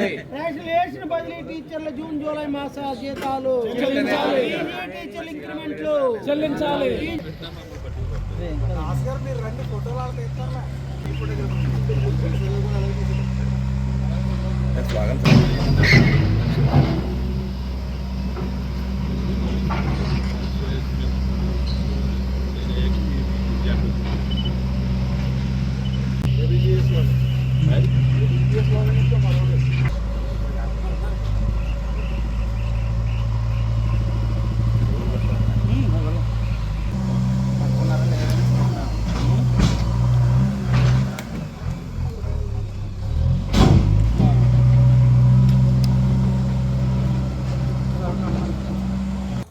Ration వేసిన బదిలీ టీచర్ల జూన్ జూలై మాస జీతాలు చెల్లించాలి. టీచర్ల ఇంక్రిమెంట్లు చెల్లించాలి.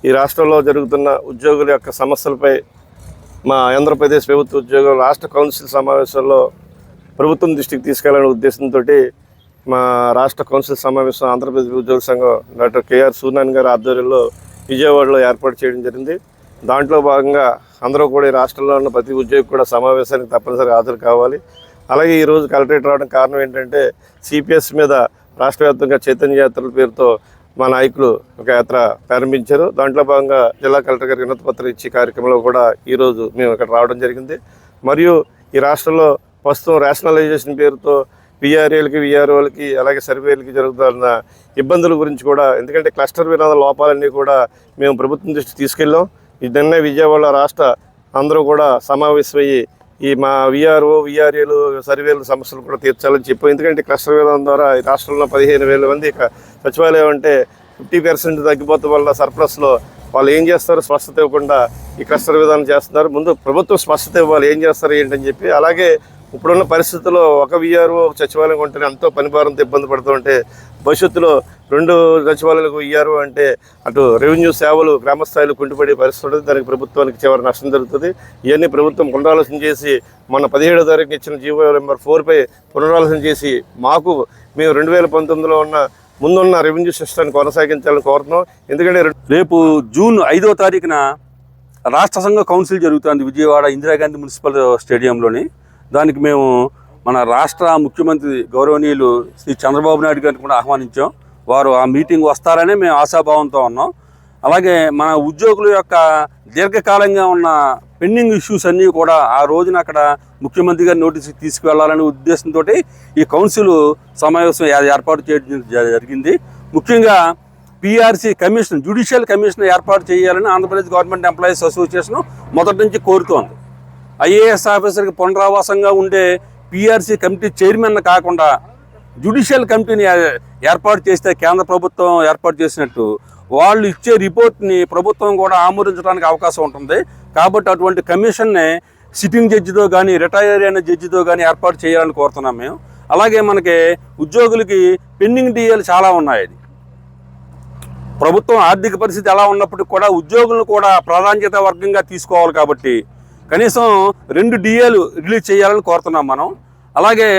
ఈ రాష్ట్రంలో జరుగుతున్న ఉద్యోగుల యొక్క సమస్యలపై మా ఆంధ్రప్రదేశ్ ప్రభుత్వ ఉద్యోగుల రాష్ట్ర కౌన్సిల్ సమావేశంలో ప్రభుత్వం దృష్టికి తీసుకెళ్ళాలనే ఉద్దేశంతో మా రాష్ట్ర కౌన్సిల్ సమావేశం ఆంధ్రప్రదేశ్ ఉద్యోగ సంఘం డాక్టర్ కేఆర్ సూనాన్ గారి ఆధ్వర్యంలో విజయవాడలో ఏర్పాటు చేయడం జరిగింది. దాంట్లో భాగంగా అందరూ కూడా ఈ రాష్ట్రంలో ఉన్న ప్రతి ఉద్యోగి కూడా సమావేశానికి తప్పనిసరిగా హాజరు కావాలి. అలాగే ఈరోజు కలెక్టరేట్ రావడం కారణం ఏంటంటే సిపిఎస్ మీద రాష్ట్ర వ్యాప్తంగా చైతన్య యాత్రల పేరుతో మా నాయకులు ఒక యాత్ర ప్రారంభించారు. దాంట్లో భాగంగా జిల్లా కలెక్టర్ గారికి వినతి పత్రం ఇచ్చే కార్యక్రమంలో కూడా ఈరోజు మేము ఇక్కడ రావడం జరిగింది. మరియు ఈ రాష్ట్రంలో ప్రస్తుతం రేషనలైజేషన్ పేరుతో విఆర్ఏలకి విఆర్ఓలకి అలాగే సర్వేలకి జరుగుతున్న ఇబ్బందుల గురించి కూడా ఎందుకంటే క్లస్టర్ వినోద లోపాలన్నీ కూడా మేము ప్రభుత్వం దృష్టికి తీసుకెళ్ళాం. ఈ నిన్న విజయవాడ రాష్ట్ర అందరూ కూడా సమావేశమయ్యి ఈ మా విఆర్ఓ విఆర్ఏలు సర్వేలు సమస్యలు కూడా తీర్చాలని చెప్పాం ఎందుకంటే క్లస్టర్ విధానం ద్వారా ఈ రాష్ట్రంలో పదిహేను వేల మంది ఇక సచివాలయం అంటే ఫిఫ్టీ పర్సెంట్ తగ్గిపోతాం వల్ల సర్ప్లస్లో వాళ్ళు ఏం చేస్తారు? స్పష్టత ఇవ్వకుండా ఈ క్లస్టర్ విధానం చేస్తున్నారు. ముందు ప్రభుత్వం స్పష్టత ఇవ్వాలి. ఏం చేస్తారు? ఏంటని చెప్పి అలాగే ఇప్పుడున్న పరిస్థితుల్లో ఒక విఆర్ఓ ఒక సచివాలయం ఉంటేనే ఎంతో పనిభారంతో ఇబ్బంది పడుతూ ఉంటే భవిష్యత్తులో రెండు సచివాలయాలకు ఇయ్యారు అంటే అటు రెవెన్యూ సేవలు గ్రామస్థాయిలో కుంటుపడే పరిస్థితి ఉంటుంది. దానికి ప్రభుత్వానికి చివరి నష్టం జరుగుతుంది. ఇవన్నీ ప్రభుత్వం పునరాలోచన చేసి మన పదిహేడో తారీఖు ఇచ్చిన జీవో నెంబర్ ఫోర్పై పునరాలోచన చేసి మాకు మేము రెండు వేల పంతొమ్మిదిలో ఉన్న ముందున్న రెవెన్యూ సిస్టమ్ కొనసాగించాలని కోరుతున్నాం. ఎందుకంటే రేపు జూన్ ఐదో తారీఖున రాష్ట్ర సంఘ కౌన్సిల్ జరుగుతుంది విజయవాడ ఇందిరాగాంధీ మున్సిపల్ స్టేడియంలోని. దానికి మేము మన రాష్ట్ర ముఖ్యమంత్రి గౌరవనీయులు శ్రీ చంద్రబాబు నాయుడు గారిని కూడా ఆహ్వానించాం. వారు ఆ మీటింగ్ వస్తారనే మేము ఆశాభావంతో ఉన్నాం. అలాగే మన ఉద్యోగుల యొక్క దీర్ఘకాలంగా ఉన్న పెండింగ్ ఇష్యూస్ అన్నీ కూడా ఆ రోజున అక్కడ ముఖ్యమంత్రి గారి నోటీస్కి తీసుకువెళ్ళాలనే ఉద్దేశంతో ఈ కౌన్సిల్ సమావేశం ఏర్పాటు చేయడం జరిగింది. ముఖ్యంగా పిఆర్సీ కమిషన్ జ్యుడిషియల్ కమిషన్ ఏర్పాటు చేయాలని ఆంధ్రప్రదేశ్ గవర్నమెంట్ ఎంప్లాయీస్ అసోసియేషన్ మొదటి నుంచి కోరుతోంది. ఐఏఎస్ ఆఫీసర్కి పునరావాసంగా ఉండే పీఆర్సీ కమిటీ చైర్మన్ కాకుండా జ్యుడిషియల్ కమిటీని ఏర్పాటు చేస్తే కేంద్ర ప్రభుత్వం ఏర్పాటు చేసినట్టు వాళ్ళు ఇచ్చే రిపోర్ట్ని ప్రభుత్వం కూడా ఆమోదించడానికి అవకాశం ఉంటుంది. కాబట్టి అటువంటి కమిషన్ని సిట్టింగ్ జడ్జితో కానీ రిటైర్ అయిన జడ్జితో కానీ ఏర్పాటు చేయాలని కోరుతున్నాం మేము. అలాగే మనకి ఉద్యోగులకి పెండింగ్ డిఏలు చాలా ఉన్నాయి ప్రభుత్వం ఆర్థిక పరిస్థితి ఎలా ఉన్నప్పటికీ కూడా ఉద్యోగులను కూడా ప్రాధాన్యత వర్గంగా తీసుకోవాలి కాబట్టి కనీసం రెండు డిఏలు రిలీజ్ చేయాలని కోరుతున్నాం మనం. అలాగే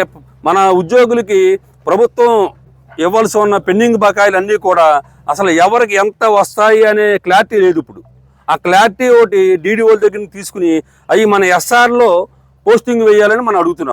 మన ఉద్యోగులకి ప్రభుత్వం ఇవ్వాల్సి ఉన్న పెండింగ్ బకాయిలు అన్నీ కూడా అసలు ఎవరికి ఎంత వస్తాయి అనే క్లారిటీ లేదు ఇప్పుడు. ఆ క్లారిటీ ఒకటి డీడీఓల దగ్గర తీసుకుని అవి మన ఎస్ఆర్లో పోస్టింగ్ వేయాలని మనం అడుగుతున్నాం.